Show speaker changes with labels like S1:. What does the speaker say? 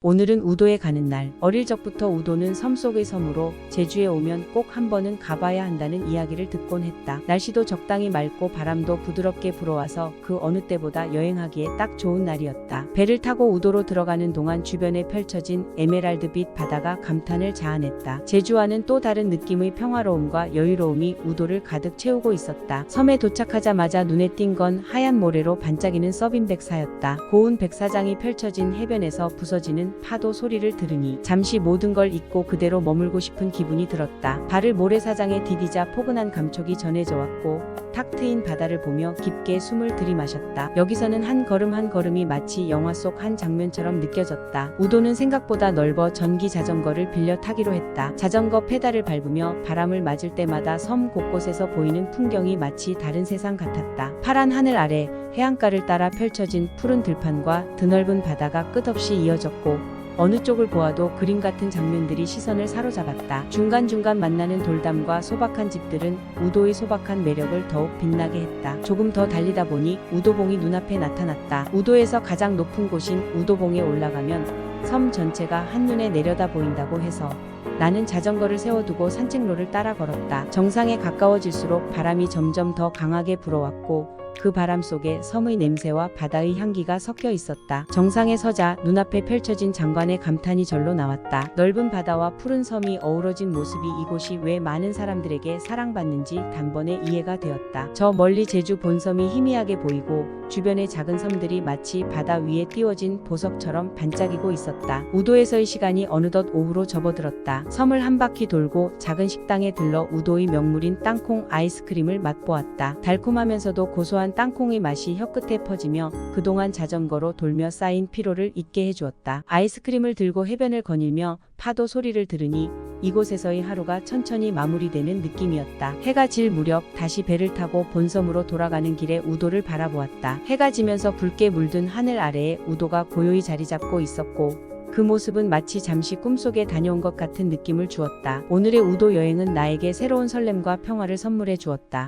S1: 오늘은 우도에 가는 날. 어릴 적부터 우도는 섬 속의 섬으로 제주에 오면 꼭 한 번은 가봐야 한다는 이야기를 듣곤 했다. 날씨도 적당히 맑고 바람도 부드럽게 불어와서 그 어느 때보다 여행하기에 딱 좋은 날이었다. 배를 타고 우도로 들어가는 동안 주변에 펼쳐진 에메랄드빛 바다가 감탄을 자아냈다. 제주와는 또 다른 느낌의 평화로움과 여유로움이 우도를 가득 채우고 있었다. 섬에 도착하자마자 눈에 띈 건 하얀 모래로 반짝이는 서빈 백사였다. 고운 백사장이 펼쳐진 해변에서 부서지는 파도 소리를 들으니 잠시 모든 걸 잊고 그대로 머물고 싶은 기분이 들었다. 발을 모래사장에 디디자 포근한 감촉이 전해져 왔고 탁 트인 바다를 보며 깊게 숨을 들이마셨다. 여기서는 한 걸음 한 걸음이 마치 영화 속 한 장면처럼 느껴졌다. 우도는 생각보다 넓어 전기 자전거를 빌려 타기로 했다. 자전거 페달을 밟으며 바람을 맞을 때마다 섬 곳곳에서 보이는 풍경이 마치 다른 세상 같았다. 파란 하늘 아래 해안가를 따라 펼쳐진 푸른 들판과 드넓은 바다가 끝없이 이어졌고 어느 쪽을 보아도 그림 같은 장면들이 시선을 사로잡았다. 중간중간 만나는 돌담과 소박한 집들은 우도의 소박한 매력을 더욱 빛나게 했다. 조금 더 달리다 보니 우도봉이 눈앞에 나타났다. 우도에서 가장 높은 곳인 우도봉에 올라가면 섬 전체가 한눈에 내려다 보인다고 해서 나는 자전거를 세워두고 산책로를 따라 걸었다. 정상에 가까워질수록 바람이 점점 더 강하게 불어왔고 그 바람 속에 섬의 냄새와 바다의 향기가 섞여 있었다. 정상에 서자 눈앞에 펼쳐진 장관의 감탄이 절로 나왔다. 넓은 바다와 푸른 섬이 어우러진 모습이 이곳이 왜 많은 사람들에게 사랑받는지 단번에 이해가 되었다. 저 멀리 제주 본섬이 희미하게 보이고 주변의 작은 섬들이 마치 바다 위에 띄워진 보석처럼 반짝이고 있었다. 우도에서의 시간이 어느덧 오후로 접어들었다. 섬을 한 바퀴 돌고 작은 식당에 들러 우도의 명물인 땅콩 아이스크림을 맛보았다. 달콤하면서도 고소한 땅콩의 맛이 혀끝에 퍼지며 그동안 자전거로 돌며 쌓인 피로를 잊게 해주었다. 아이스크림을 들고 해변을 거닐며 파도 소리를 들으니 이곳에서의 하루가 천천히 마무리되는 느낌이었다. 해가 질 무렵 다시 배를 타고 본섬으로 돌아가는 길에 우도를 바라보았다. 해가 지면서 붉게 물든 하늘 아래에 우도가 고요히 자리 잡고 있었고 그 모습은 마치 잠시 꿈속에 다녀온 것 같은 느낌을 주었다. 오늘의 우도 여행은 나에게 새로운 설렘과 평화를 선물해 주었다.